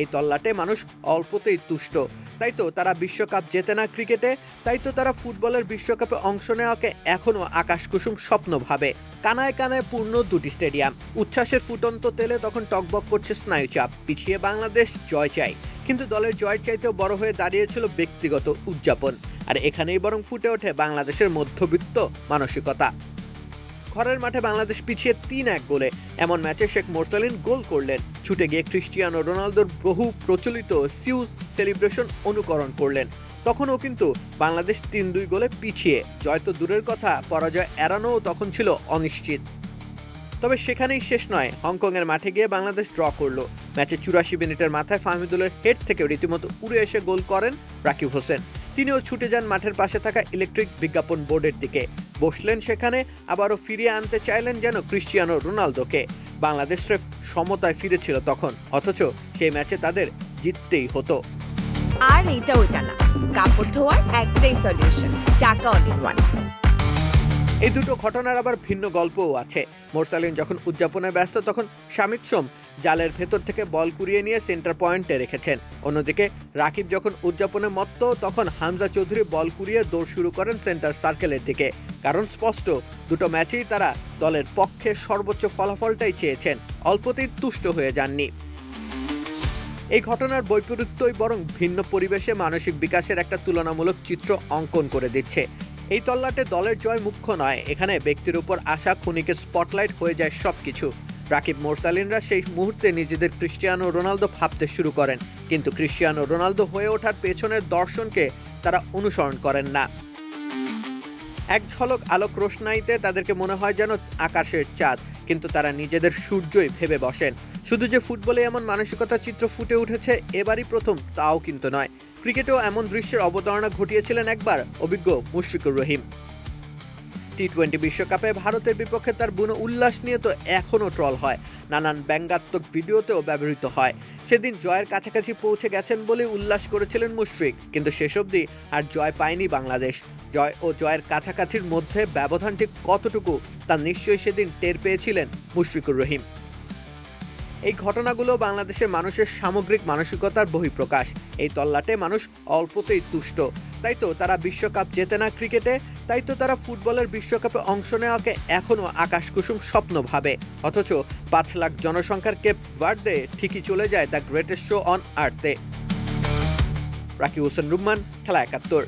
এই তল্লাটে মানুষ অল্পতেই তুষ্ট। তাই তো তারা বিশ্বকাপ জেতে না ক্রিকেটে, তাই তো তারা ফুটবলের বিশ্বকাপে অংশ নেওয়াকে এখনও আকাশকুসুম স্বপ্ন ভাবে। কানায় কানায় পূর্ণ দুটি স্টেডিয়াম। উচ্ছ্বাসের ফুটন্ত তেলে তখন টকবক করছে স্নায়ুচাপ। পিছিয়ে বাংলাদেশ জয় চাই কিন্তু দলের জয়ের চাইতেও বড় হয়ে দাঁড়িয়েছিল ব্যক্তিগত উদযাপন। আর এখানেই বরং ফুটে ওঠে বাংলাদেশের মধ্যবিত্ত মানসিকতা। ঘরের মাঠে বাংলাদেশ পিছিয়ে তিন এক গোলে। এমন ম্যাচে শেখ মোরসালিন গোল করলেন। ছুটে গিয়ে ক্রিস্টিয়ানো রোনালদোর বহু প্রচলিত সিউ সেলিব্রেশন অনুকরণ করলেন। তখনও কিন্তু বাংলাদেশ তিন দুই গোলে পিছিয়ে। জয় তো দূরের কথা, পরাজয় এড়ানোও তখন ছিল অনিশ্চিত। তবে সেখানেই শেষ নয়, হংকংয়ের মাঠে গিয়ে বাংলাদেশ ড্র করল। ম্যাচে চুরাশি মিনিটের মাথায় ফাহমিদুলের হেড থেকে রীতিমতো উড়ে এসে গোল করেন রাকিব হোসেন। তিনিও ছুটে যান মাঠের পাশে থাকা ইলেকট্রিক বিজ্ঞাপন বোর্ডের দিকে। বসলেন সেখানে, আবারও ফিরিয়ে আনতে চাইলেন যেন ক্রিস্টিয়ানো রোনালদোকে। বাংলাদেশ স্রেফ সমতায় ফিরেছিল তখন। অথচ সেই ম্যাচে তাদের জিততেই হতো। আর এটা ওইটা না। কাপড় ধোয়ার একটাই সলিউশন চাকা অল ওয়ান এই দুটো ঘটনার আবার ভিন্ন গল্পও আছে। মোরসালিন যখন উদযাপনে ব্যস্ত, তখন শামিদ সোম জালের ভেতর থেকে বল কুড়িয়ে নিয়ে সেন্টার পয়েন্টে রেখেছেন। অন্যদিকে রাকিব যখন উদযাপনে মত্ত, তখন হামজা চৌধুরী বল কুড়িয়ে দৌড় শুরু করেন সেন্টার সার্কেলের দিকে। কারণ স্পষ্ট, দুটো ম্যাচেই তারা দলের পক্ষে সর্বোচ্চ ফলাফলটাই চেয়েছেন, অল্পতেই তুষ্ট হয়ে যাননি। এই ঘটনার বৈপরীত্যই বরং ভিন্ন পরিবেশে মানসিক বিকাশের একটা তুলনামূলক চিত্র অঙ্কন করে দিচ্ছে। এই তল্লাটে দলের জয় মুখ্য নয়, এখানে ব্যক্তির উপর আসা খুনিকে স্পটলাইট হয়ে যায় সব কিছু রাকিব মোরসালিনরা সেই মুহূর্তে নিজেদের ক্রিস্টিয়ানো রোনালদো ভাবতে শুরু করেন, কিন্তু ক্রিস্টিয়ানো রোনালদো হয়ে ওঠার পেছনের দর্শনকে তারা অনুসরণ করেন না। এক ঝলক আলোক রোশনাইতে তাদেরকে মনে হয় যেন আকাশের চাঁদ, কিন্তু তারা নিজেদের সূর্যই ভেবে বসেন। শুধু যে ফুটবলে এমন মানসিকতা চিত্র ফুটে উঠেছে, এবারই প্রথম, তাও কিন্তু নয়। ক্রিকেটেও এমন দৃশ্যের অবতারণা ঘটিয়েছিলেন একবার অভিজ্ঞ মুশফিকুর রহিম। টি টোয়েন্টি বিশ্বকাপে ভারতের বিপক্ষে তার বুনো উল্লাস নিয়ে তো এখনও ট্রল হয়। নানান ব্যঙ্গাত্মক ভিডিওতেও ব্যবহৃত হয়। সেদিন জয়ের কাছাকাছি পৌঁছে গেছেন বলে উল্লাস করেছিলেন মুশফিক, কিন্তু শেষ অবধি আর জয় পায়নি বাংলাদেশ। জয় ও জয়ের কাছাকাছির মধ্যে ব্যবধান ঠিক কতটুকু তা নিশ্চয়ই সেদিন টের পেয়েছিলেন মুশফিকুর রহিম। এই ঘটনাগুলো বাংলাদেশের মানুষের সামগ্রিক মানসিকতার বহিঃপ্রকাশ। এই তল্লাটে মানুষ অল্পতেই তুষ্ট। তাই তো তারা বিশ্বকাপ জেতে না ক্রিকেটে, তাই তো তারা ফুটবলের বিশ্বকাপে অংশ নেওয়াকে এখনও আকাশকুসুম স্বপ্ন ভাবে। অথচ পাঁচ লাখ জনসংখ্যার কেপ বার্থডে ঠিকই চলে যায় the greatest show on earth. Rakib Hossain Rumman, খেলা একাত্তর।